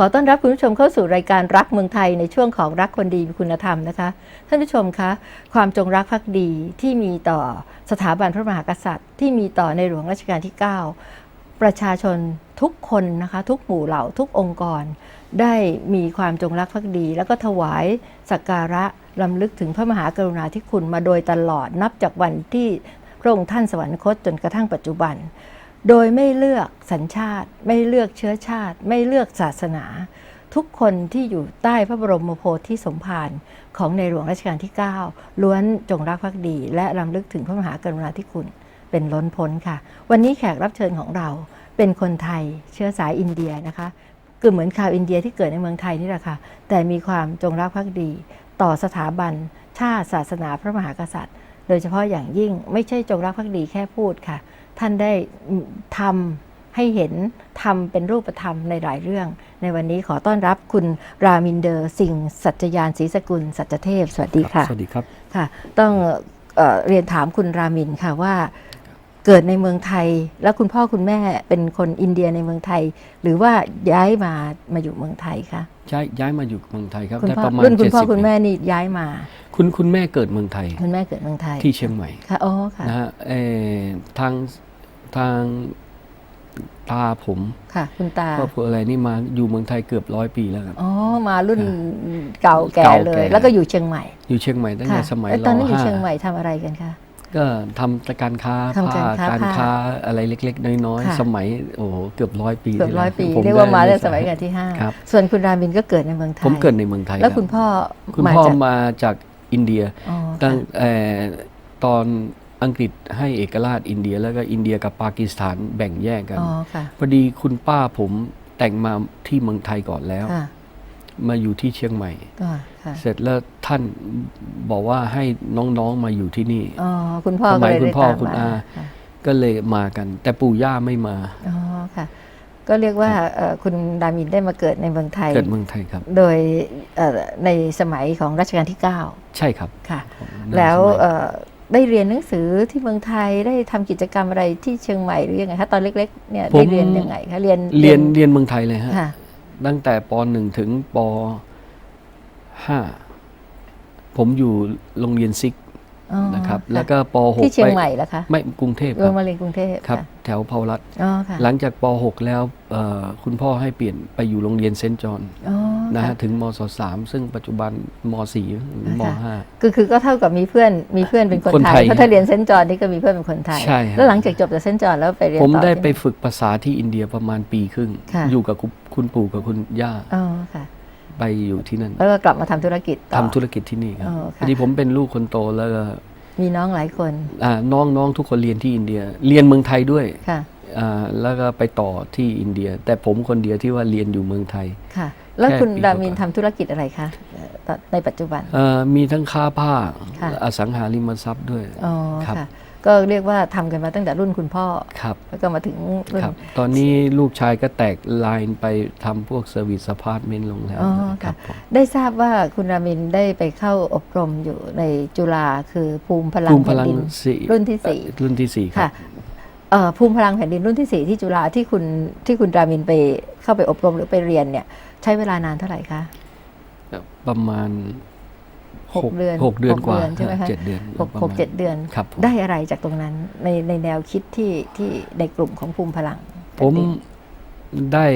ขอต้อนรับคุณผู้ชมเข้าสู่รายการรักเมืองไทยในช่วงของรักคนดีมีคุณธรรมนะคะ ท่านผู้ชมคะ ความจงรักภักดีที่มีต่อสถาบันพระมหากษัตริย์ ที่มีต่อในหลวงรัชกาลที่ 9 ประชาชนทุกคนนะคะ ทุกหมู่เหล่าทุกองค์กร ได้มีความจงรักภักดี แล้วก็ถวายสักการะลำลึกถึงพระมหากรุณาธิคุณมาโดยตลอดนับจากวันที่พระองค์ท่านสวรรคตจนกระทั่งปัจจุบัน โดยไม่เลือกสัญชาติ ไม่เลือกเชื้อชาติ ไม่เลือกศาสนา ทุกคนที่อยู่ใต้พระบรมโพธิสมภารของในหลวงรัชกาลที่ 9 ล้วนจงรักภักดี และรำลึกถึงพระมหากรุณาธิคุณเป็นล้นพ้นค่ะ วันนี้แขกรับเชิญของเราเป็นคนไทยเชื้อสายอินเดียนะคะคือเหมือนชาวอินเดียที่เกิดในเมืองไทยนี่แหละค่ะ แต่มีความจงรักภักดี ต่อสถาบัน ชาติศาสนาพระมหากษัตริย์ โดยเฉพาะอย่างยิ่งไม่ใช่จงรักภักดีแค่พูดค่ะ ท่านได้ทำให้เห็นทำเป็นรูปธรรมในหลายเรื่อง ในวันนี้ขอต้อนรับคุณรามินเดอร์ สิงห์สัจยานศรีสกุล สัจเทพ สวัสดีค่ะ สวัสดีครับค่ะ ต้องเออเรียนถามคุณรามินค่ะว่าเกิดในเมืองไทย แล้วคุณพ่อคุณแม่เป็นคนอินเดียในเมืองไทย หรือว่าย้ายมามาอยู่เมืองไทยคะย้ายย้ายมาอยู่เมืองไทยครับคุณได้พ่อประมาณรุ่นคุณพ่อ70คุณแม่ปีนี่ย้ายมา คุณคุณแม่เกิดเมืองไทย คุณแม่เกิดเมืองไทยที่เชียงใหม่ค่ะอ๋อค่ะนะฮะเอ่อทาง ทางตาผมค่ะ คุณตาครอบครัวอะไรนี่มาอยู่เมืองไทยเกือบร้อยปีแล้วครับอ๋อมารุ่นเก่าแก่เก่าเลแก่ยแล้วก็อยู่เชียงใหม่ อยู่เชียงใหม่ตั้งแต่ค่ะสมัยแล้วรตอนนั้นอยู่ห้าเชียงใหม่ทำอะไรกันคะก็ทำแต่การค้าทำการค้าการผ้าค้าอะไรเล็ก ๆ น้อยค่ะๆสมัยโอ้โหเกือบร้อยปีเกือบที่ร้แล้อยปีผมเรียกว่ามาได้ตั้งสมัยกันที่ห้าครับส่วนคุณรามินก็เกิดในเมืองไทยผมเกิดในเมืองไทยแล้วรับคุณพ่อคุณมาพ่อจากมาจากอินเดียอ๋อตั้งค่ะเอ่อตอน อังกฤษให้เอกราชอินเดีย แล้วก็อินเดียกับปากีสถานแบ่งแยกกัน อ๋อค่ะ พอดีคุณป้าผมแต่งมาที่เมืองไทยก่อนแล้ว ค่ะมาอยู่ที่เชียงใหม่ก็ค่ะเสร็จแล้วท่านบอกว่าให้น้องๆมาอยู่ที่นี่ อ๋อคุณพ่อสก็มัยเลยคุณได้พ่อตามคุณมาอา ค่ะก็เลยมากัน แต่ปู่ย่าไม่มา อ๋อค่ะ ก็เรียกว่าเอ่อคุณรามินได้มาเกิดในเมืองไทย เกิดเมืองไทยครับ โดยเอ่อในสมัยของรัชกาลที่9ใช่ครับค่ะในแล้วสมัย เอ่อ ได้เรียนหนังสือที่เมืองไทยได้ทำกิจกรรมอะไรที่เชียงใหม่หรือยังไงคะตอนเล็กๆเนี่ยได้เรียนยังไงคะเรียนเรียนเรียนเมืองไทยเลยฮะค่ะตั้งแต่ปหนึ่งถึงปห้าผมอยู่โรงเรียนซิกอ๋อนะครับค่ะแล้วก็ปหกที่เชียงไปใหม่แล้วคะไม่กรุงเทพลครังบมาเรียนกรุงเทพครับค่ะแถวเผารัฐอ๋อค่ะหลังจากป .6 แล้วเอ่อคุณพ่อให้เปลี่ยนไปอยู่โรงเรียนเซนต์จอห์นอ๋อ นะค่ะฮะถึงมศสามซึ่งปัจจุบันมสี่หรือมค่ะห้าคือคือก็เท่ากับมีเพื่อนมีเพื่อนเป็นคนคนไทไทยยเพราะถ้าเรียนเซนต์จอห์นนี่ก็มีเพื่อนเป็นคนไทยใช่ฮะแล้วหลังจากจบจากเซนต์จอห์นแล้วไปเรียนผมต่อได้ที่ไปหนฝึกภาษาที่อินเดียประมาณปีครึ่งค่ะอยู่กับคุณคุณปู่กับคุณย่าอ๋อค่ะไปอยู่ที่นั่นแล้วก็กลับมาทำธุรกิจต่อทำธุรกิจที่นี่ครับอ๋อพค่ะอดีผมเป็นลูกคนโตแล้วก็มีน้องหลายคนอ่าน้องน้องทุกคนเรียนที่อินเดีย เรียนเมืองไทยด้วยค่ะอ่าแล้วก็ไปต่อที่อินเดีย แต่ผมคนเดียวที่ว่าเรียนอยู่เมืองไทยค่ะ แล้วแค่คุณปีดามินกว่าทำธุรกิจอะไรคะเอ่อตอนในปัจจุบันเอ่อมีทั้งค้าผ้าค่ะอสังหาริมทรัพย์ด้วยอ๋อครับค่ะก็เรียกว่าทำกันมาตั้งแต่รุ่นคุณพ่อครับแล้วก็มาถึงรุ่นครับ ตอนนี้ลูกชายก็แตกไลน์ไปทำพวกเซอร์วิสพาร์ทเมนต์ลงแล้วอ๋อครัค่ะบผมได้ทราบว่าคุณรามินได้ไปเข้าอบรมอยู่ในจุฬาคือภูมิพลังภูมิพแผ่นลังดินสี่รุ่นที่สี่รุ่นที่สี่ครัค่ะบเอ่อภูมิพลังแผ่นดินรุ่นที่สี่ที่จุฬาที่คุณที่คุณรามินไปเข้าไปอบรมหรือไปเรียนเนี่ย ใช้เวลานานเท่าไหร่คะประมาณหกเดือนหกเดือนหกกว่าเดือนใช่ไหมคะเจ็ดเดือนหกประหมากณเจ็ดเดือนครับผมได้อะไรจากตรงนั้น ในในแนวคิดที่ที่ในกลุ่มของภูมิพลัง ผมได้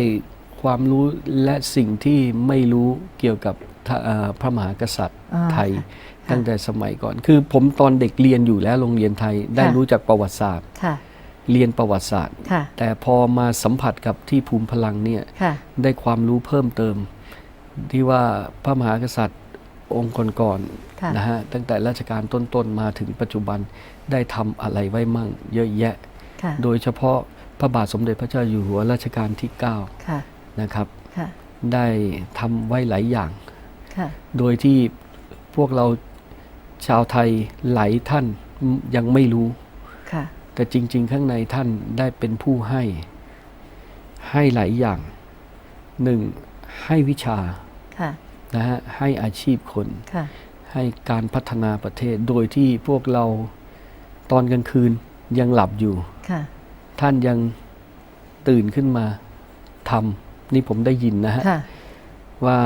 ความรู้และสิ่งที่ไม่รู้เกี่ยวกับทะเอ่อพระมหากษัตริย์อ่าไทยค่ะตั้งแต่สมัยก่อน คือผมตอนเด็กเรียนอยู่แล้วโรงเรียนไทยได้ค่ะรู้จักประวัติศาสตร์ค่ะ เรียนประวัติศาสตร์ค่ะแต่พอมาสัมผัสกับที่ภูมิพลังเนี่ยค่ะได้ความรู้เพิ่มเติม ที่ว่าพระมหากษัตริย์องค์ก่อนค่ะๆนะฮะตั้งแต่รัชกาลต้นๆมาถึงปัจจุบันได้ทำอะไรไว้มั่ง เยอะแยะค่ะโดยเฉพาะพระบาทสมเด็จพระเจ้าอยู่หัวรัชกาลที่9ค่ะนะครับค่ะได้ทำไว้หลายอย่างค่ะโดยที่พวกเราชาวไทยหลายท่านยังไม่รู้ค่ะ แต่จริง ๆ ข้างในท่านได้เป็นผู้ให้ ให้หลายอย่างหนึ่งให้วิชาค่ะนะฮะให้อาชีพคนค่ะให้การพัฒนาประเทศโดยที่พวกเราตอนกลางคืนยังหลับอยู่ค่ะท่านยังตื่นขึ้นมาทำนี่ผมได้ยินนะฮะค่ะว่า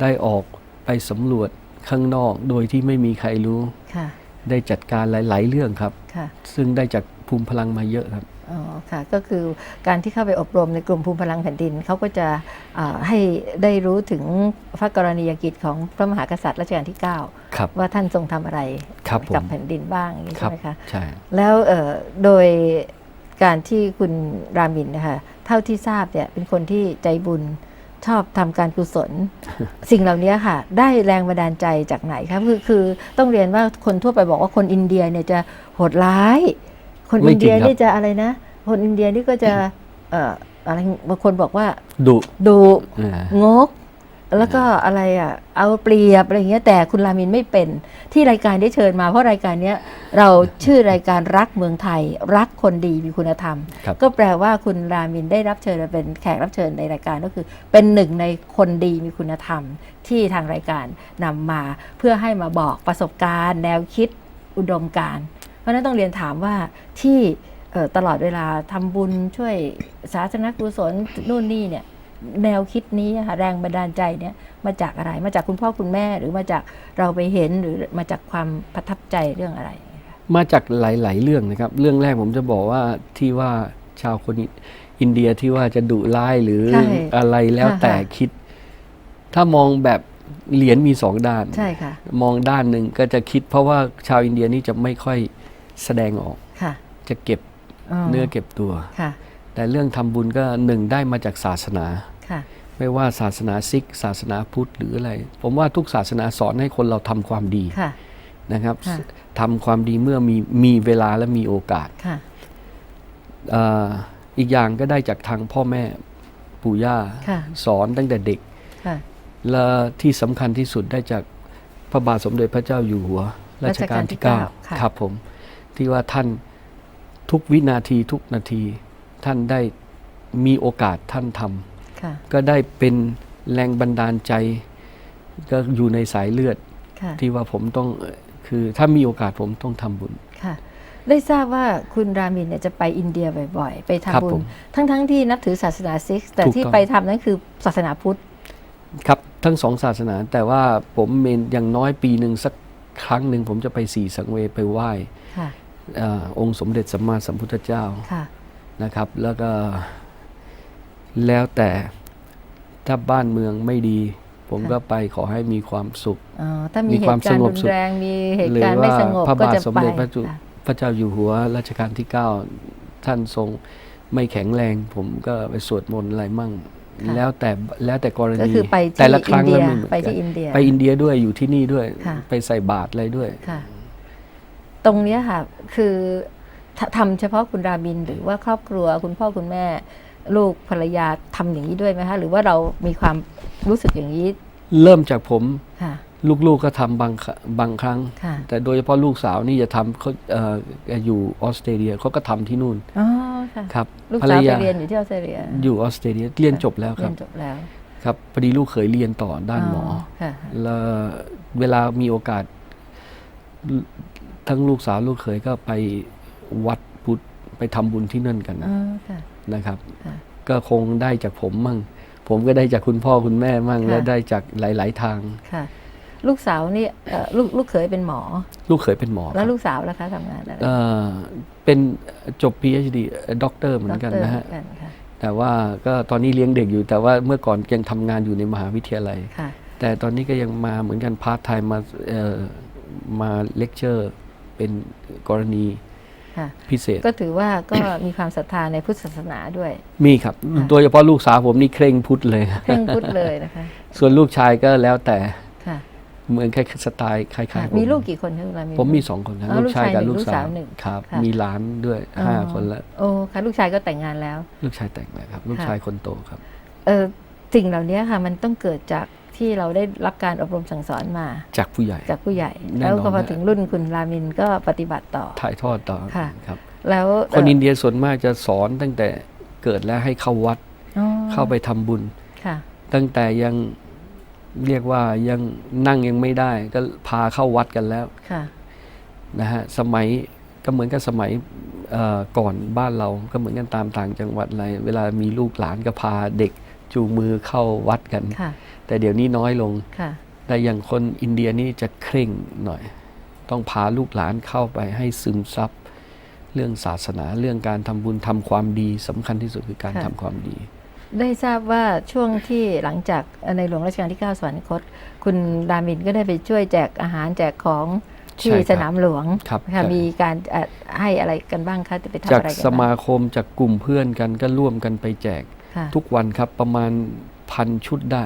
ได้ออกไปสำรวจข้างนอกโดยที่ไม่มีใครรู้ค่ะได้จัดการหลาย ๆ เรื่องครับค่ะซึ่งได้จาก ภูมิพลังมาเยอะครับอ๋อค่ะก็คือการที่เข้าไปอบรมในกลุ่มภูมิพลังแผ่นดินเขาก็จะอ่าให้ได้รู้ถึงพระกรณียกิจของพระมหากษัตริย์รัชกาลที่9ครับว่าท่านทรงทำอะไรครับผมกับแผ่นดินบ้างอย่างนี้ครัใช่ไหมคะใช่แล้วเอ่อโดยการที่คุณรามินนะคะเท่าที่ทราบเนี่ยเป็นคนที่ใจบุญชอบทำการกุศล สิ่งเหล่านี้ค่ะ ได้แรงบันดาลใจจากไหนครับคือคือต้องเรียนว่าคนทั่วไปบอกว่าคนอินเดียเนี่ยจะโหดร้าย คนไม่อินเดียจริงครับนี่จะอะไรนะ คนอินเดียนี่ก็จะเอ่ออะไรบางคนบอกว่าดุดุอ่างก แล้วก็อะไรอะ เอาเปรียบอะไรเงี้ย แต่คุณรามินไม่เป็นที่รายการได้เชิญมาเพราะรายการเนี้ยเราชื่อรายการรักเมืองไทย รักคนดีมีคุณธรรมครับก็แปลว่าคุณรามินได้รับเชิญมาเป็นแขกรับเชิญในรายการก็คือ เป็นหนึ่งในคนดีมีคุณธรรม ที่ทางรายการนำมาเพื่อให้มาบอกประสบการณ์ แนวคิดอุดมการณ์เพ ราะฉะนั้นต้องเรียนถามว่าที่เอ่อตลอดเวลาทำบุญช่วยสาธารณกุศลนู่นนี่เนี่ยแนวคิดนี้อะค่ะแรงบันดาลใจเนี่ยมาจากอะไร มาจากคุณพ่อคุณแม่หรือมาจากเราไปเห็นหรือมาจากความประทับใจเรื่องอะไรคะมาจากหลาย ๆ เรื่องนะครับ เรื่องแรกผมจะบอกว่าที่ว่าชาวคนอินเดียที่ว่าจะดุร้ายหรือใช่อะไรแล้วค่ะแต่คิด ถ้ามองแบบเหรียญมีสองด้านใช่ค่ะมองด้านหนึ่งก็จะคิด เพราะว่าชาวอินเดียนี่จะไม่ค่อย แสดงออกค่ะ จะเก็บเนื้อเก็บตัว ค่ะ แต่เรื่องทำบุญก็หนึ่งได้มาจากศาสนา ค่ะ ไม่ว่าศาสนาซิก ศาสนาพุทธหรืออะไร ผมว่าทุกศาสนาสอนให้คนเราทำความดี ค่ะ นะครับค่ะทำความดีเมื่อมีมีเวลาและมีโอกาส ค่ะอ่าอีกอย่างก็ได้จากทางพ่อแม่ปู่ย่าค่ะสอนตั้งแต่เด็กค่ะและที่สำคัญที่สุดได้จากพระบาทสมเด็จพระเจ้าอยู่หัวรัชกาลที่รัชกาลที่เก้าค่ะ9ครับผม ที่ว่าท่านทุกวินาทีทุกนาที ท่านได้มีโอกาสท่านทำค่ะก็ได้เป็นแรงบันดาลใจ ก็อยู่ในสายเลือดค่ะที่ว่าผมต้องเอ่อคือถ้ามีโอกาสผมต้องทำบุญค่ะได้ทราบว่าคุณรามินเนี่ยจะไปอินเดียบ่อยๆ ไปครับทำบุผญมทั้งๆที่นับถือศาสนาซิกแต่ถูกที่ต้องไปทำนั้นคือศาสนาพุทธ ครับทั้งสองศาสนา แต่ว่าผมเมนอย่างน้อยปีหนึ่งสักครั้งหนึ่งผมจะไปสี่สังเวยไปไหว้ค่ะ อาองค์สมเด็จสัมมาสัมพุทธเจ้าค่ะนะครับ แล้วก็แล้วแต่ถ้าบ้านเมืองไม่ดี ผมค่ะก็ไปขอให้มีความสุขอ๋อถ้ามีมีเหความตุการณ์สงรุบนสุขแรงมีเหตุหรือการณ์ไม่ว่าสงบพระก็บาทจะสมไปเด็จพระจุค่ะพระเจ้าอยู่หัวรัชกาลที่ 9 ท่านทรงไม่แข็งแรง ผมก็ไปสวดมนต์อะไรมั่งค่ะแล้วแต่แล้วแต่กรก็ณีคือไปแต่ที่ละคอิรั้นงเดีแล้วยไม่เหมือนไปกันที่อินเดียไปอินเดียด้วยอยู่ที่นี่ด้วยค่ะไปใส่บาตรอะไรด้วยค่ะ ตรงเนี้ยค่ะคือททำเฉพาะคุณรามินหรือว่าครอบครัวคุณพ่อคุณแม่ลูกภรรยาทำอย่างนี้ด้วยไหมคะหรือว่าเรามีความรู้สึกอย่างนี้ เริ่มจากผมค่ะลูกๆก็ทำบางคบางครั้งค่ะแต่โดยเฉพาะลูกสาวนี่จะทำเขาเอ่อแกอยู่ออสเตรเลียเขาก็ทำที่นู่นอ๋อค่ะครับลูกภรสารวไปยาเรียนอยู่ที่ออสเตรเลียอยู่ออสเตรเลียเรียนจบแล้วคเรีรัยบนจบแล้วครับพอดีลูกเขยเรียนต่อด้านหมอค่ะแล้วเวลามีโอกาส ทั้งลูกสาวลูกเขยก็ไปวัดพุทธไปทำบุญที่นั่นกันอ๋อค่ะนะครับค่ะก็คงได้จากผมมั่ง ผมก็ได้จากคุณพ่อคุณแม่มั่งค่ะและได้จากหลาย ๆ ทางค่ะ ลูกสาวนี่เอ่อลูกลูกเขยเป็นหมอ ลูกเขยเป็นหมอ แล้วครับลูกสาวล่ะคะทำงานอะไรเอ่อเป็นจบ PhD ด็อกเตอร์เหมือนกันนะฮะด็อกเตอร์เหมือนกันค่ะแต่ว่าก็ตอนนี้เลี้ยงเด็กอยู่ แต่ว่าเมื่อก่อนยังทำงานอยู่ในมหาวิทยาลัยค่ะแต่ตอนนี้ก็ยังมาเหมือนกันพาร์ทไทม์มาเอ่อมาเลคเชอร์ เป็นกรณีค่ะพิเศษ ก็ถือว่าก็มีความศรัทธาในพุทธศาสนาด้วย มีครับค่ะโดยเฉพาะลูกสาวผมนี่เคร่งพุทธเลย เคร่งพุทธเลยนะคะ ส่วนลูกชายก็แล้วแต่ค่ะเหมือนคล้ายสไตล์คล้ายค่ะๆผมมีลูกกี่คนคะคุณรามินผมมีสองคนครับอ๋อลูกชายกับลูลูกกชายสาวหนึ่งครับค่ะมีหลานด้วยอ๋อห้าคนแล้วโอ้ค่ะลูกชายก็แต่งงานแล้ว ลูกชายแต่งแล้วครับ ลูกค่ะชายคนโตครับ เออสิ่งเหล่านี้ค่ะ มันต้องเกิดจาก ที่เราได้รับการอบรมสั่งสอนมา จากผู้ใหญ่ จากผู้ใหญ่แน่นอนแล้วก็พอฮะถึงรุ่นคุณรามินก็ปฏิบัติต่อ ถ่ายทอดต่อค่ะครับ แล้วคนเอินเดียส่วนมากจะสอนตั้งแต่เกิดแล้วให้เข้าวัดอ๋อเข้าไปทำบุญค่ะตั้งแต่ยังเรียกว่ายังนั่งยังไม่ได้ ก็พาเข้าวัดกันแล้วค่ะนะฮะสมัยก็เหมือนกับสมัยเอ่อก่อนบ้านเราก็เหมือนกันตามต่างจังหวัดอะไร เวลามีลูกหลานก็พาเด็กจูงมือเข้าวัดกันค่ะ แต่เดี๋ยวนี้น้อยลงค่ะแต่อย่างคนอินเดียนี่จะเคร่งหน่อย ต้องพาลูกหลานเข้าไปให้ซึมซับเรื่องศาสนาเรื่องการทำบุญทำความดีสำคัญที่สุดคือการค่ะทำความดี ได้ทราบว่าช่วงที่หลังจากในหลวงรัชกาลที่ 9สวรรคต คุณรามินก็ได้ไปช่วยแจกอาหารแจกของที่ใช่ครับสนามหลวงครับค่ะใช่มีการเอ่อให้อะไรกันบ้างคะจะไปทำจากอะไรกันสบ้างมาคมจากกลุ่มเพื่อนกันก็ร่วมกันไปแจกค่ะทุกวันครับประมาณพันชุดได้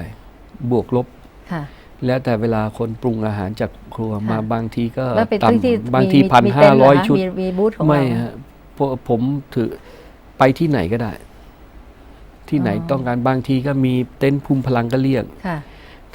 บวกลบ ค่ะ แล้วแต่เวลาคนปรุงอาหารจากครัวมาบางทีก็แล้วเป็นต่ที่ที่ำบางทีมีพันมีห้าเต็นท์เร้อยคะชุด มีมีบูธของไม่เราฮะเพราะผมถือไปที่ไหนก็ได้ ที่ไหนอ๋อ ต้องการบางทีก็มีเต็นท์ภูมิพลังก็เรียก ค่ะ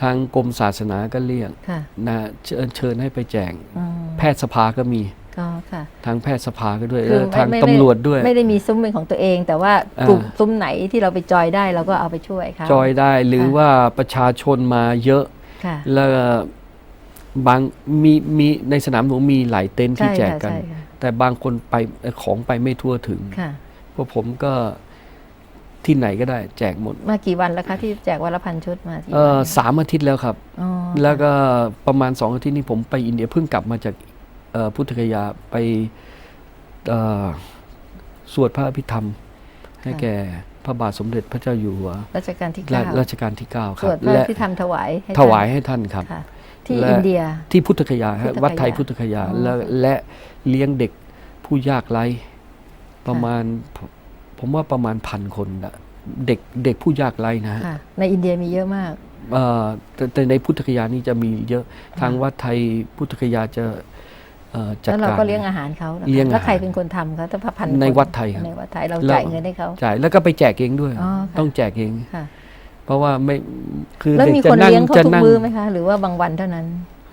ทางกรมศาสนาก็เรียกค่ะนะเชิญเชิญให้ไปแจกอืม แพทยสภาก็มี ก็ค่ะ ทางแพทยสภาก็ด้วยคือเออไม่ทางไม่ตำรวจด้วย ไม่ได้มีซุ้มเป็นของตัวเอง แต่ว่าอ่ากลุ่มซุ้มไหนที่เราไปจอยได้เราก็เอาไปช่วยเขาจอยได้หรือค่ะว่าประชาชนมาเยอะ ค่ะ แล้วบางมีมีในสนามหลวงมีหลายเต็นท์ที่ใช่แจกค่ะกัน ใช่ค่ะ แต่บางคนไปเอ่อของไปไม่ทั่วถึง ค่ะเพราะผมก็ที่ไหนก็ได้แจกหมดมากี่วันแล้วคะที่แจกวันละพันชุดมากี่เอวัอนสามอาทิตย์แล้วครับ อ๋อแล้วก็ประมาณสองอาทิตย์นี้ผมไปอินเดียเพิ่งกลับมาจากเอ่อ พุทธคยาไปเอ่อสวดพระอภิธรรม ให้แก่พระบาทสมเด็จพระเจ้าอยู่หัวรัชกาลที่รัเก้าชรัชกาลที่9คสรับวดพระและที่ทำถวายให้ถวายให้ท่านครับค่ะที่และอินเดียที่พุทธคยาพุฮะทธคยาวัดไทยพุทธคยาอ๋อและและเลี้ยงเด็กผู้ยากไร้ประมาณผมผมว่าประมาณพันคนนะเด็กเด็กผู้ยากไร้นะฮะค่ะในอินเดียมีเยอะมากเอ่อแต่แต่ในพุทธคยานี่จะมีเยอะทางวัดไทยพุทธคยาจะ เอ่อจัดแล้วเราการก็เลี้ยงอาหารเขานะคะเลี้ยงอาหารแล้วใครเป็นคนทำคะถ้าพันในควัดไทยครับในวัดไทยเราแล้วจ่ายเงินให้เขาจ่ายแล้วก็ไปแจกเองด้วยอ๋อค่ะต้องแจกเองค่ะเพราะว่าไม่คือแล้วเด็กมีจะคนนั่งเลี้ยงเขาจะทุกนั่งมื้อไหมคะหรือว่าบางวันเท่านั้น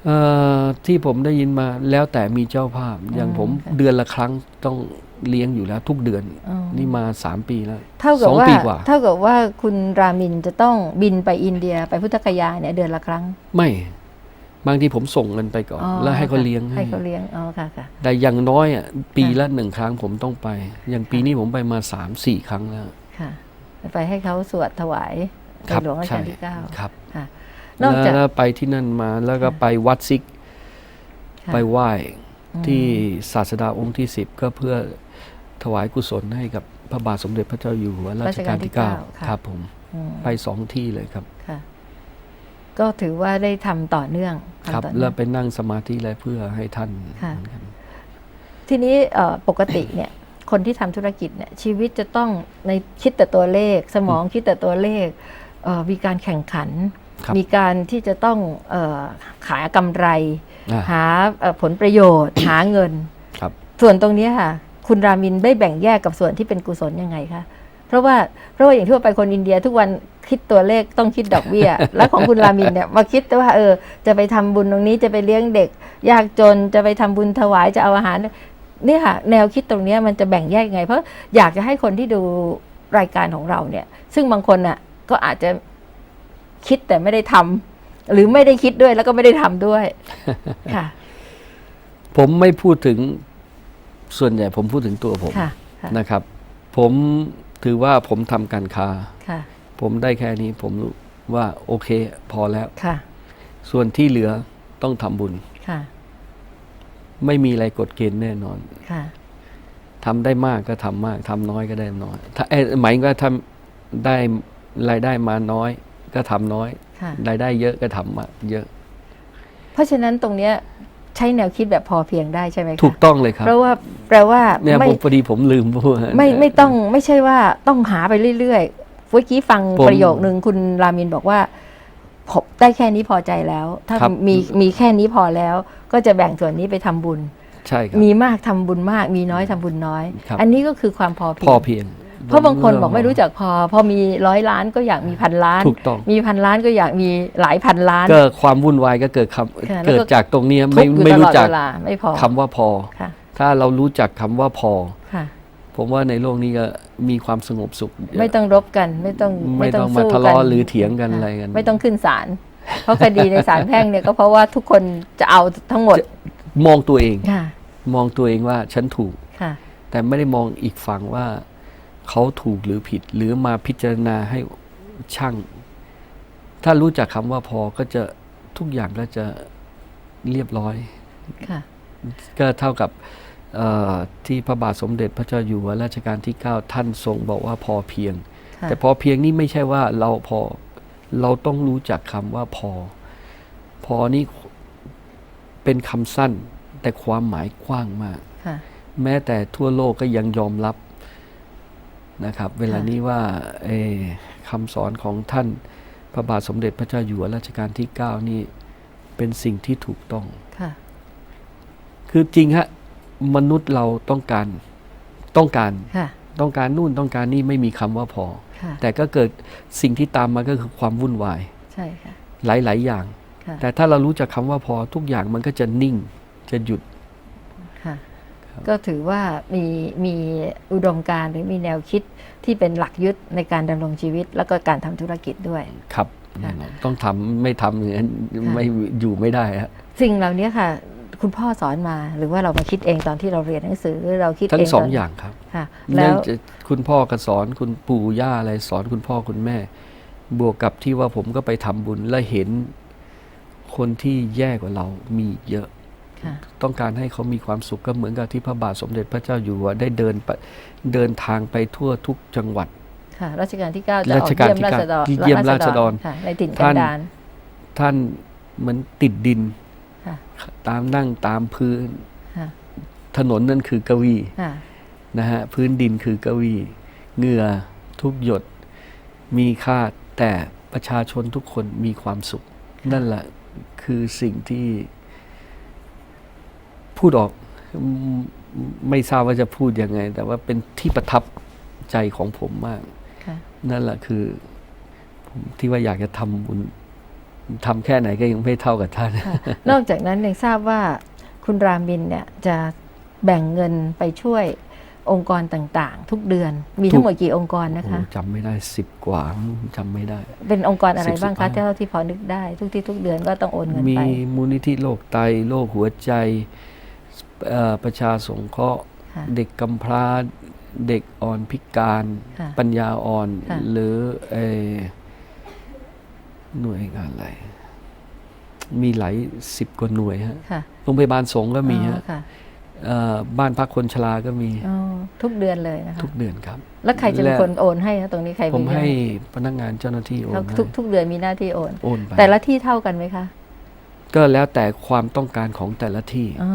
เอ่อที่ผมได้ยินมาแล้วแต่มีเจ้าภาพอย่างผมค่ะเดือนละครั้งต้องเลี้ยงอยู่แล้วทุกเดือนอ๋อนี่มาสามปีแล้วเท่ากับสองว่าปีกว่าเท่ากับว่าคุณรามินจะต้องบินไปอินเดียไปพุทธคยาเนี่ยเดือนละครั้ง ไม่ บางทีผมส่งเงินไปก่อนอ๋อแล้วให้เขาค่ะเลี้ยงให้เขาเลี้ยงอ๋อค่ะค่ะแต่อย่างน้อยอะปีละหนึ่งครั้งผมต้องไป อย่างปีนี้ผมไปมาสามสี่ครั้งแล้วค่ะ ไปให้เขาสวดถวายในครับหลวงรัชใช่กาลที่เก้าครับค่ะนอกจากแล้วไปที่นั่นมาแล้วก็ไปวัดซิกค่ะไปไหว้อืมที่ศาสดาองค์ที่สิบก็เพื่อถวายกุศลให้กับพระบาทสมเด็จพระเจ้าอยู่หัวรัชกาลที่เก้าค่ะครับผมอืมไปสองที่เลยครับค่ะ ก็ถือว่าได้ทำต่อเนื่องทำครับต่อเนื่แล้อวงไปนั่งสมาธิอะไรเพื่อให้ท่านค่ะเหมือนกันทีนี้เอ่อปกติเนี่ยคนที่ทำธุรกิจเนี่ยชีวิตจะต้องในคิดแต่ตัวเลข สมองคิดแต่ตัวเลขเอ่อมีการแข่งขันครับมีการที่จะต้องเออขายกำไรอ่าหาเอ่อผลประโยชน์ หาเงินครับส่วนตรงเนี้ยค่ะ คุณรามินได้แบ่งแยกกับส่วนที่เป็นกุศลยังไงคะ เพราะว่าเพราะว่าอย่างที่ว่าไปคนอินเดียทุกวันคิดตัวเลขต้องคิดดอกเบี้ย แล้วของคุณรามินเนี่ยมาคิดว่าเออ จะไปทำบุญตรงนี้จะไปเลี้ยงเด็ก ยากจนจะไปทำบุญถวายจะเอาอาหารเนี่ยค่ะ แนวคิดตรงเนี้ยมันจะแบ่งแยกยังไง เพราะอยากจะให้คนที่ดูรายการของเราเนี่ย ซึ่งบางคนน่ะก็อาจจะคิดแต่ไม่ได้ทำหรือไม่ได้คิดด้วยแล้วก็ไม่ได้ทำด้วยค่ะ ผมไม่พูดถึงส่วนใหญ่ผมพูดถึงตัวผมค่ะค่ะนะครับ ผม ถือว่าผมทำการค้า ค่ะ ผมได้แค่นี้ผมรู้ว่าโอเคพอแล้ว ค่ะ ส่วนที่เหลือต้องทำบุญ ค่ะ ไม่มีอะไรกฎเกณฑ์แน่นอนค่ะ ทำได้มากก็ทำมากทำน้อยก็ได้น้อย ถ้าเอ้ยหมายถึงว่าทำได้รายได้มาน้อย ก็ทำน้อย ค่ะ รายได้เยอะก็ทำมากเยอะ เพราะฉะนั้นตรงเนี้ยใช้แนวคิดแบบพอเพียงได้ใช่ไหมคะถูกต้องเลยครับ เพราะว่าแปลว่าเนี่ยไม่ผมพอดีผมลืมพูดไม่ไม่ต้องไม่ใช่ว่าต้องหาไปเรื่อยๆเมื่อกี้ฟังผมประโยคนึงคุณรามินบอกว่าผมได้แค่นี้พอใจแล้ว ถ้าครับมีมีแค่นี้พอแล้ว ก็จะแบ่งส่วนนี้ไปทำบุญ ใช่ครับมีมากทำบุญมาก มีน้อยทำบุญน้อยครับอันนี้ก็คือความพอเพีพยองเพียง เพราะบางคนบอกไม่รู้จักพอ พอมีร้อยล้านก็อยากมีพันล้านถูกต้องมีพันล้านก็อยากมีหลายพันล้าน ก็ความวุ่นวายก็เกิดคค่ะำแล้วก็เกิดจากตรงเนี้ยทุไม่กข์อยู่ไม่ตลรู้อดจักเวลาไม่พอคำว่าพอค่ะถ้าเรารู้จักคำว่าพอค่ะผมว่าในโลกนี้ก็มีความสงบสุข ไม่ต้องรบกันไม่ต้องไม่ต้องมาสู้ทะเลาะหรือเถียงกันค่อะไรกัน ไม่ต้องขึ้นศาลเพราะคดีในศาลแพ่งเนี่ยก็เพราะว่าทุกคนจะเอาทั้งหมดมองตัวเองค่ะมองตัวเองว่าฉันถูกค่ะแต่ไม่ได้มองอีกฝั่งว่า เขาถูกหรือผิดหรือมาพิจารณาให้ช่าง ถ้ารู้จักคำว่าพอก็จะทุกอย่างก็จะเรียบร้อยค่ะก็เท่ากับเอ่อที่พระบาทสมเด็จพระเจ้าอยู่หัวรัชกาลที่ 9 ท่านทรงบอกว่าพอเพียงค่ะแต่พอเพียงนี่ไม่ใช่ว่าเราพอเราต้องรู้จักคำว่าพอ พอนี่เป็นคำสั้นแต่ความหมายกว้างมากค่ะแม้แต่ทั่วโลกก็ยังยอมรับ นะครับ เวลานี้ว่าเอ่อคำสอนของท่านพระบาทสมเด็จพระเจ้าอยู่หัวรัชกาลที่ 9 นี่เป็นสิ่งที่ถูกต้องค่ะคือจริงฮะ มนุษย์เราต้องการต้องการค่ะต้องการนู่นต้องการนี่ไม่มีคำว่าพอค่ะแต่ก็เกิดสิ่งที่ตามมาก็คือความวุ่นวายใช่ค่ะหลาย ๆ อย่างค่ะแต่ถ้าเรารู้จักคำว่าพอทุกอย่างมันก็จะนิ่งจะหยุดค่ะ ก็ถือว่ามีมีอุดมการณ์หรือมีแนวคิดที่เป็นหลักยึดในการดำรงชีวิต แล้วก็การทำธุรกิจด้วย ครับค่ะแน่นอนต้องทำไม่ทำอย่างนั้นค่ะไม่อยู่ไม่ได้ฮะสิ่งเหล่านี้ค่ะ คุณพ่อสอนมาหรือว่าเรามาคิดเองตอนที่เราเรียนหนังสือเราคิดทั้เองงสองตนอย่างครับค่ะเนื่แล้องวจากคุณพ่อก็สอนคุณปู่ย่าอะไรสอนคุณพ่อคุณแม่ บวกกับที่ว่าผมก็ไปทำบุญและเห็นคนที่แย่กว่าเรามีเยอะค่ะ ต้องการให้เขามีความสุขก็เหมือนกับที่พระบาทสมเด็จพระเจ้าอยู่หัวได้เดินไปเดินทางไปทั่วทุกจังหวัดค่ะรัชกาลที่ 9 จะอรัอกชกาลเยี่ยมที่ราษฎรเก้าที่เยี่ยมราษฎรค่ะในถิ่นกัท่านนดารท่านเหมือนติดดินค่ะตามนั่งตามพื้นค่ะถนนนั่นคือกวีค่ะนะฮะพื้นดินคือกวีเหงื่อทุกหยดมีค่าแต่ประชาชนทุกคนมีความสุข นั่นแหละคือสิ่งที่ พูดออกอืมไม่ทราบว่าจะพูดยังไง แต่ว่าเป็นที่ประทับใจของผมมากค่ะนั่นแหละคือผมที่ว่าอยากจะทำบุญทำแค่ไหนก็ยังไม่เท่ากับท่านค่ะนอกจากนั้นยังทราบว่าคุณรามินเนี่ยจะแบ่งเงินไปช่วยองค์กรต่างๆ ทุกเดือน มีทั้งหมดกี่องค์กรนะคะโอ้จำไม่ได้สิบกว่าจำไม่ได้ เป็นองค์กรอะไรบ้างสิคะบสิบเท่าที่พอนึกได้ ทุกที่ทุกเดือนก็ต้องโอนเงินมีไปมูลนิธิโรคไตโรคหัวใจเอ่อ ประชาสงเคราะห์ค่ะเด็กกำพร้าเด็กอ่อนพิการค่ะปัญญาอ่อนค่ะหรือเอ่อหน่วยงานอะไร มีหลายสิบกว่าหน่วยฮะค่ะโรงพยาบาลสงฆ์ก็มีอ๋อฮะค่ะเอ่อบ้านพักคนชราก็มีอ๋อทุกเดือนเลยนะคะทุกเดือนครับ แล้วใครจะเป็นและคนโอนให้คะตรงนี้ใครผมมีให้พนักงานเจ้าหน้าที่โอนแล้วให้ทุกทุกเดือนมีหน้าที่โอนโอนไปแต่ละที่เท่ากันไหมคะ ก็แล้วแต่ความต้องการของแต่ละที่อ๋อ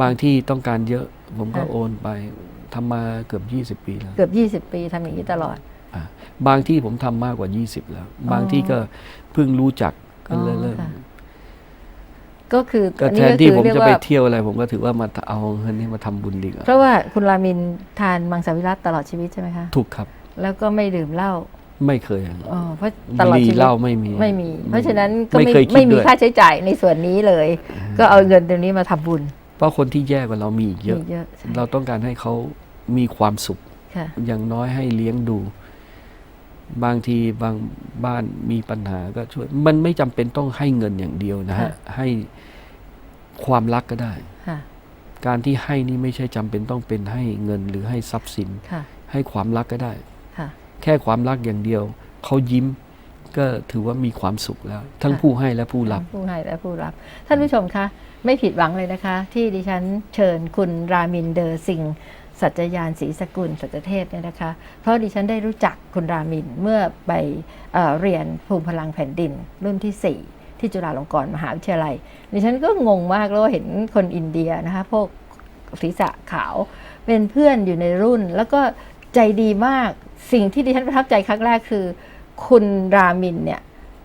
บางที่ต้องการเยอะ ผมก็ค่ะโอนไปทำมาเกือบ 20 ปีแล้ว เกือบ 20 ปีทำอย่างนี้ตลอดอะบางที่ผมทำมากกว่า 20 แล้ว บางที่ก็เพิ่งรู้จักก็เลยอ๋อเริ่มค่ะก็คือก็อันแทนี้นก็ที่คือผมเรียกจะไปว่าเที่ยวอะไร ผมก็ถือว่ามาเอาเงินนี้มาทำบุญดีกว่าเพราะว่าคุณรามินทานมังสวิรัตตลอดชีวิตใช่ไหมคะถูกครับ แล้วก็ไม่ดื่มเหล้าไม่เคยอ๋อเพราะตลอดบุหรี่ชีวิตเหล้าไม่มีไม่มี เพราะฉะนั้นก็ไม่ไม่เคยคิดไม่มีด้วยค่าใช้จ่ายในส่วนนี้เลย ก็เอาเงินตรงนี้มาทำบุญ เพราะคนที่แย่กว่าเรามีอีกเยอะ มีเยอะใช่ เราต้องการให้เขามีความสุข ค่ะ อย่างน้อยให้เลี้ยงดู บางทีบางบ้านมีปัญหาก็ช่วย มันไม่จำเป็นต้องให้เงินอย่างเดียวนะฮะให้ความรักก็ได้ ค่ะการที่ให้นี่ไม่ใช่จำเป็นต้องเป็นให้เงินหรือให้ทรัพย์สิน ค่ะให้ความรักก็ได้ ค่ะ แค่ความรักอย่างเดียว เขายิ้ม ก็ถือว่ามีความสุขแล้ว ทั้งค่ะผู้ให้และผู้รับทั้งผู้ให้และผู้รับ ท่านผู้ชมคะ ไม่ผิดหวังเลยนะคะ ที่ดิฉันเชิญคุณรามินเดอร์สิงห์สัจยานศรีสกุลสัจเทพเนี่ยนะคะ เพราะดิฉันได้รู้จักคุณรามินเมื่อไปเอ่อเรียนภูมิพลังแผ่นดิน รุ่นที่ 4 ที่จุฬาลงกรณ์มหาวิทยาลัย ดิฉันก็งงมากแล้วว่าเห็นคนอินเดียนะคะพวกศีรษะขาวเป็นเพื่อนอยู่ในรุ่น แล้วก็ใจดีมากสิ่งที่ดิฉันประทับใจครั้งแรกคือ คุณรามินเนี่ย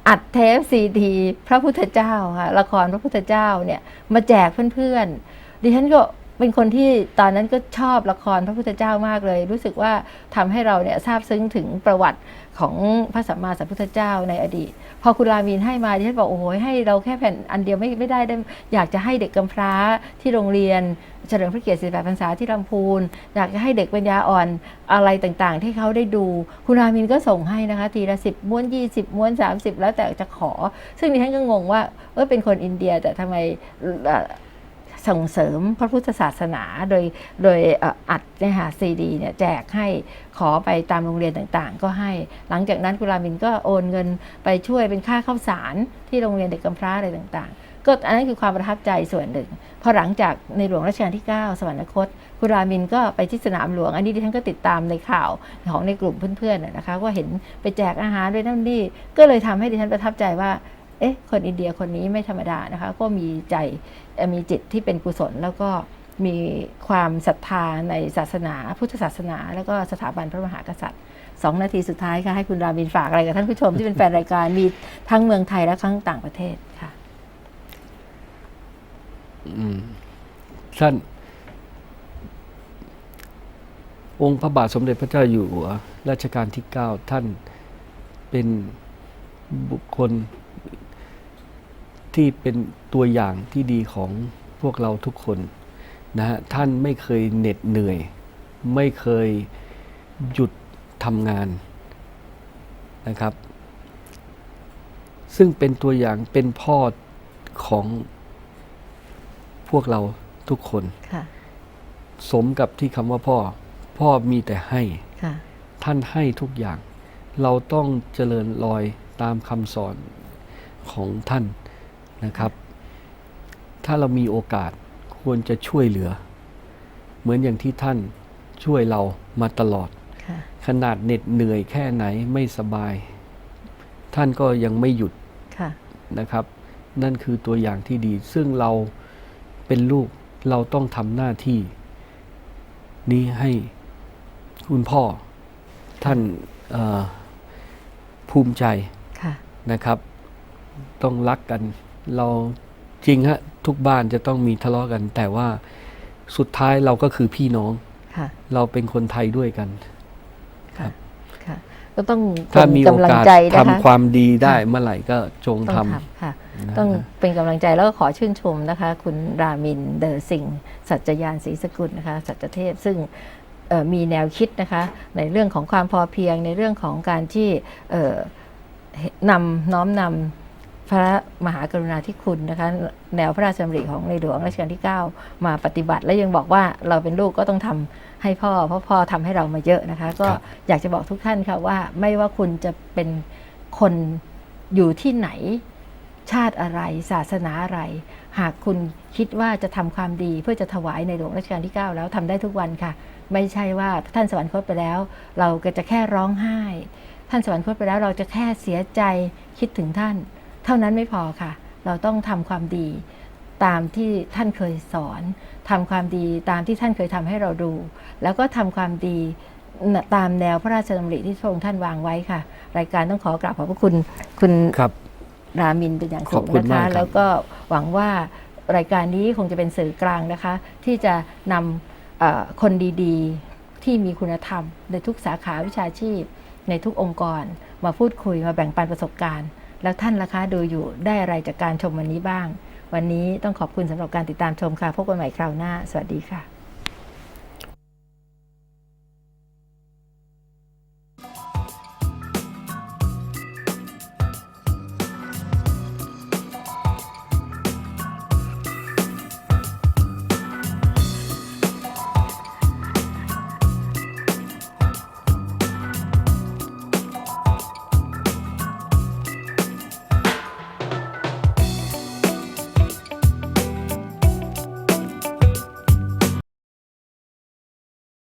อัดเทปซีดีพระพุทธเจ้าค่ะละครพระพุทธเจ้าเนี่ยมาแจกเพื่อนๆดิฉันก็ เป็นคนที่ตอนนั้นก็ชอบละครพระพุทธเจ้ามากเลย รู้สึกว่าทำให้เราเนี่ยทราบซึ้งถึงประวัติของพระสัมมาสัมพุทธเจ้าในอดีต พอคุณรามีนให้มาดิฉันบอกโอ้โหให้เราแค่แผ่นอันเดียวไม่ไม่ได้ได้ อยากจะให้เด็กกำพร้าที่โรงเรียนเฉลิมพระเกียรติ48พรรษาที่ลำพูน อยากจะให้เด็กปัญญาอ่อนอะไรต่างๆ ที่เขาได้ดู คุณรามินก็ส่งให้นะคะ ทีละสิบม้วน 20 ม้วน 30 แล้วแต่จะขอ ซึ่งดิฉันก็งงว่าเออเป็นคนอินเดียแต่ทำไม ส่งเสริมพระพุทธศาสนาโดยโดยอัดเนี่ยค่ะซีดีเนี่ยแจกให้ขอไปตามโรงเรียนต่างๆ ก็ให้หลังจากนั้นกุลามินก็โอนเงินไปช่วยเป็นค่าข้าวสารที่โรงเรียนเด็กกำพร้าอะไรต่างๆ ก็อันนั้นคือความประทับใจส่วนหนึ่งพอหลังจากในหลวงรัชกาลที่ 9 สวรรคตกุรามินก็ไปที่สนามหลวง อันนี้ดิฉันก็ติดตามในข่าวของในกลุ่มเพื่อนๆนะนะคะว่าเห็นไปแจกอาหารด้วยนั่นนี่ก็เลยทำให้ดิฉันประทับใจว่า เอ๊ะ คนอินเดียคนนี้ไม่ธรรมดานะคะ ก็มีใจมีจิตที่เป็นกุศล แล้วก็มีความศรัทธาในศาสนา พุทธศาสนา แล้วก็สถาบันพระมหากษัตริย์สองนาทีสุดท้ายค่ะให้คุณรามินฝากอะไรกับท่านผู้ชมที่เป็นแฟนรายการมีทั้งเมืองไทยและทั้งต่างประเทศค่ะท่าน องค์พระบาทสมเด็จพระเจ้าอยู่หัวรัชกาลที่ 9 ท่านเป็นบุคคล ที่เป็นตัวอย่างที่ดีของพวกเราทุกคนนะฮะท่านไม่เคยเหน็ดเหนื่อย ไม่เคยหยุดทำงานนะครับ ซึ่งเป็นตัวอย่างเป็นพ่อของพวกเราทุกคนค่ะสมกับที่คำว่าพ่อ พ่อมีแต่ให้ค่ะท่านให้ทุกอย่าง เราต้องเจริญรอยตามคำสอนของท่าน นะครับ ถ้าเรามีโอกาสควรจะช่วยเหลือ เหมือนอย่างที่ท่านช่วยเรามาตลอดค่ะขนาดเหน็ดเหนื่อยแค่ไหนไม่สบาย ท่านก็ยังไม่หยุดค่ะนะครับ นั่นคือตัวอย่างที่ดี ซึ่งเราเป็นลูกเราต้องทำหน้าที่ นี้ให้คุณพ่อท่านเอ่อภูมิใจค่ะนะครับ ต้องรักกัน เราจริงฮะทุกบ้านจะต้องมีทะเลาะกัน แต่ว่าสุดท้ายเราก็คือพี่น้องค่ะ เราเป็นคนไทยด้วยกันครัค่ะบค่ะ ก็ต้องถ้าเป็นมีโอกำลังกาสใจนะคะทำความดีได้ค่ะเมื่อไหร่ก็จงต้องทำทำค่ะนะต้องฮะเป็นกำลังใจแล้วก็ขอชื่นชมนะคะ คุณรามินเดอสิงห์สัจจยานศรีสกุลนะคะ สัจเทพซึ่งเอ่อมีแนวคิดนะคะ ในเรื่องของความพอเพียงในเรื่องของการที่เอ่อนำน้อมนำ พระมหากรุณาธิคุณนะคะ แนวพระราชดำริของในหลวงรัชกาลที่ 9 มาปฏิบัติ และยังบอกว่าเราเป็นลูกก็ต้องทำให้พ่อ เพราะพ่อทำให้เรามาเยอะนะคะ ก็ครับอยากจะบอกทุกท่านค่ะว่า ไม่ว่าคุณจะเป็นคนอยู่ที่ไหนชาติอะไร ศาสนาอะไร หากคุณคิดว่าจะทำความดีเพื่อจะถวายในหลวงรัชกาลที่ 9 แล้วทำได้ทุกวันค่ะ ไม่ใช่ว่าท่านสวรรคตไปแล้ว เราก็จะแค่ร้องไห้ ท่านสวรรคตไปแล้วเราจะแค่เสียใจคิดถึงท่าน เท่านั้นไม่พอค่ะ เราต้องทำความดีตามที่ท่านเคยสอนทำความดีตามที่ท่านเคยทำให้เราดู แล้วก็ทำความดีตามแนวพระราชดำริที่พระองค์ท่านวางไว้ค่ะ รายการต้องขอกราบขอบพระคุณคุณครับรามินเป็นอย่างขสูอบงคุณนะมาคะกครับแล้วก็หวังว่ารายการนี้คงจะเป็นสื่อกลางนะคะ ที่จะนำเอ่อคนดีๆ ที่มีคุณธรรม ในทุกสาขาวิชาชีพ ในทุกองค์กร มาพูดคุยมาแบ่งปันประสบการณ์ แล้วท่านล่ะคะดูอยู่ได้อะไรจากการชมวันนี้บ้าง วันนี้ต้องขอบคุณสำหรับการติดตามชมค่ะ พบกันใหม่คราวหน้า สวัสดีค่ะ